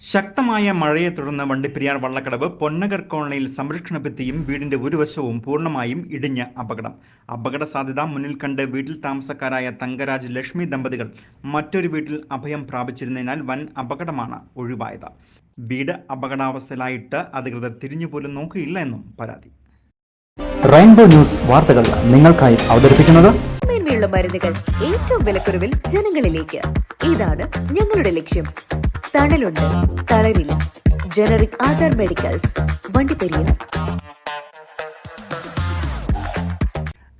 ശക്തമായ മഴയെ തുടർന്ന് വണ്ടിപ്പെരിയാർ വള്ളക്കടവ് പൊന്നകർ കോളനിയിൽ സംരക്ഷണ ഭിത്തിയും വീടിന്റെ ഒരു വശവും പൂർണമായും ഇടിഞ്ഞ് അപകടം. അപകട സാധ്യത മുന്നിൽ കണ്ട് വീട്ടിൽ താമസക്കാരായ തങ്കരാജ് ലക്ഷ്മി ദമ്പതികൾ മറ്റൊരു വീട്ടിൽ അഭയം പ്രാപിച്ചിരുന്നതിനാൽ വൻ അപകടമാണ് ഒഴിവായത്. വീട് അപകടാവസ്ഥയിലായിട്ട് അധികൃതർ തിരിഞ്ഞുപോലും നോക്കിയില്ല എന്നും പരാതി. റെയിൻബോ ന്യൂസ് വാർത്തകൾ നിങ്ങൾക്കായി അവതരിപ്പിക്കുന്നത് മരുന്നുകൾ ഏറ്റവും വിലക്കുറവിൽ ജനങ്ങളിലേക്ക്. ഇതാണ് ഞങ്ങളുടെ ലക്ഷ്യം. തണലുണ്ട്. തളരില്ല. ജനറിക് ആധാർ മെഡിക്കൽസ് വണ്ടിപ്പെരിയാർ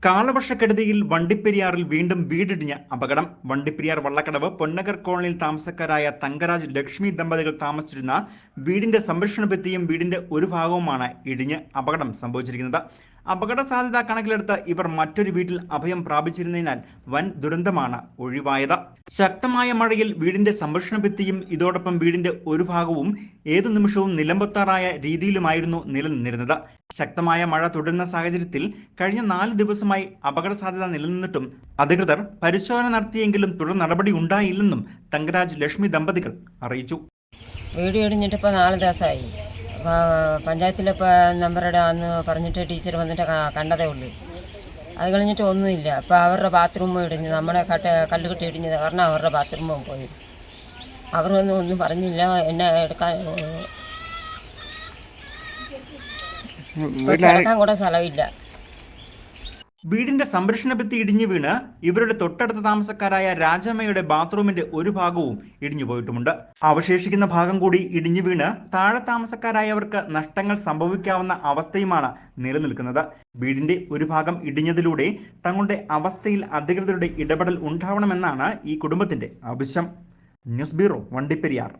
കാലവർഷക്കെടുതിയിൽ വണ്ടിപ്പെരിയാറിൽ വീണ്ടും വീടിടിഞ്ഞ അപകടം. വണ്ടിപ്പെരിയാർ വള്ളക്കടവ് പൊന്നകർ കോളനിയിൽ താമസക്കാരായ തങ്കരാജ് ലക്ഷ്മി ദമ്പതികൾ താമസിച്ചിരുന്ന വീടിന്റെ സംരക്ഷണ ഭിത്തിയും വീടിന്റെ ഒരു ഭാഗവുമാണ് ഇടിഞ്ഞ് അപകടം സംഭവിച്ചിരിക്കുന്നത്. അപകട സാധ്യത കണക്കിലെടുത്ത് ഇവർ മറ്റൊരു വീട്ടിൽ അഭയം പ്രാപിച്ചിരുന്നതിനാൽ വൻ ദുരന്തമാണ് ഒഴിവായത്. ശക്തമായ മഴയിൽ വീടിന്റെ സംരക്ഷണ ഭിത്തിയും ഇതോടൊപ്പം വീടിന്റെ ഒരു ഭാഗവും ഏതു നിമിഷവും നിലമ്പത്താറായ രീതിയിലുമായിരുന്നു നിലനിന്നിരുന്നത്. ശക്തമായ മഴ തുടരുന്ന സാഹചര്യത്തിൽ കഴിഞ്ഞ നാല് ദിവസമായി അപകട സാധ്യത നിലനിന്നിട്ടും അധികൃതർ പരിശോധന നടത്തിയെങ്കിലും തുടർ നടപടി ഉണ്ടായില്ലെന്നും തങ്കരാജ് ലക്ഷ്മി ദമ്പതികൾ അറിയിച്ചു. വീട് ഇടിഞ്ഞിട്ടിപ്പോ നാല് ദിവസമായി. അപ്പോൾ മെമ്പറുടെ നമ്പറുടെ അന്ന് പറഞ്ഞിട്ട് ടീച്ചർ വന്നിട്ട് കണ്ടതേ ഉള്ളൂ. അത് കഴിഞ്ഞിട്ട് ഒന്നുമില്ല. അപ്പോൾ അവരുടെ ബാത്റൂമും ഇടിഞ്ഞ് നമ്മുടെ കട്ട കല്ലുകെട്ടി ഇടിഞ്ഞത് കാരണം അവരുടെ ബാത്റൂമും പോയി. അവരൊന്നും ഒന്നും പറഞ്ഞില്ല. എന്നെ എടുക്കാൻ കിടക്കാൻ കൂടെ സ്ഥലമില്ല. വീടിന്റെ സംരക്ഷണ ഭിത്തി ഇടിഞ്ഞു വീണ് ഇവരുടെ തൊട്ടടുത്ത താമസക്കാരായ രാജമ്മയുടെ ബാത്റൂമിന്റെ ഒരു ഭാഗവും ഇടിഞ്ഞു പോയിട്ടുമുണ്ട്. അവശേഷിക്കുന്ന ഭാഗം കൂടി ഇടിഞ്ഞു വീണ് താഴെ താമസക്കാരായവർക്ക് നഷ്ടങ്ങൾ സംഭവിക്കാവുന്ന അവസ്ഥയുമാണ് നിലനിൽക്കുന്നത്. വീടിന്റെ ഒരു ഭാഗം ഇടിഞ്ഞതിലൂടെ തങ്ങളുടെ അവസ്ഥയിൽ അധികൃതരുടെ ഇടപെടൽ ഉണ്ടാവണമെന്നാണ് ഈ കുടുംബത്തിന്റെ ആവശ്യം. News bureau Vandiperiyar.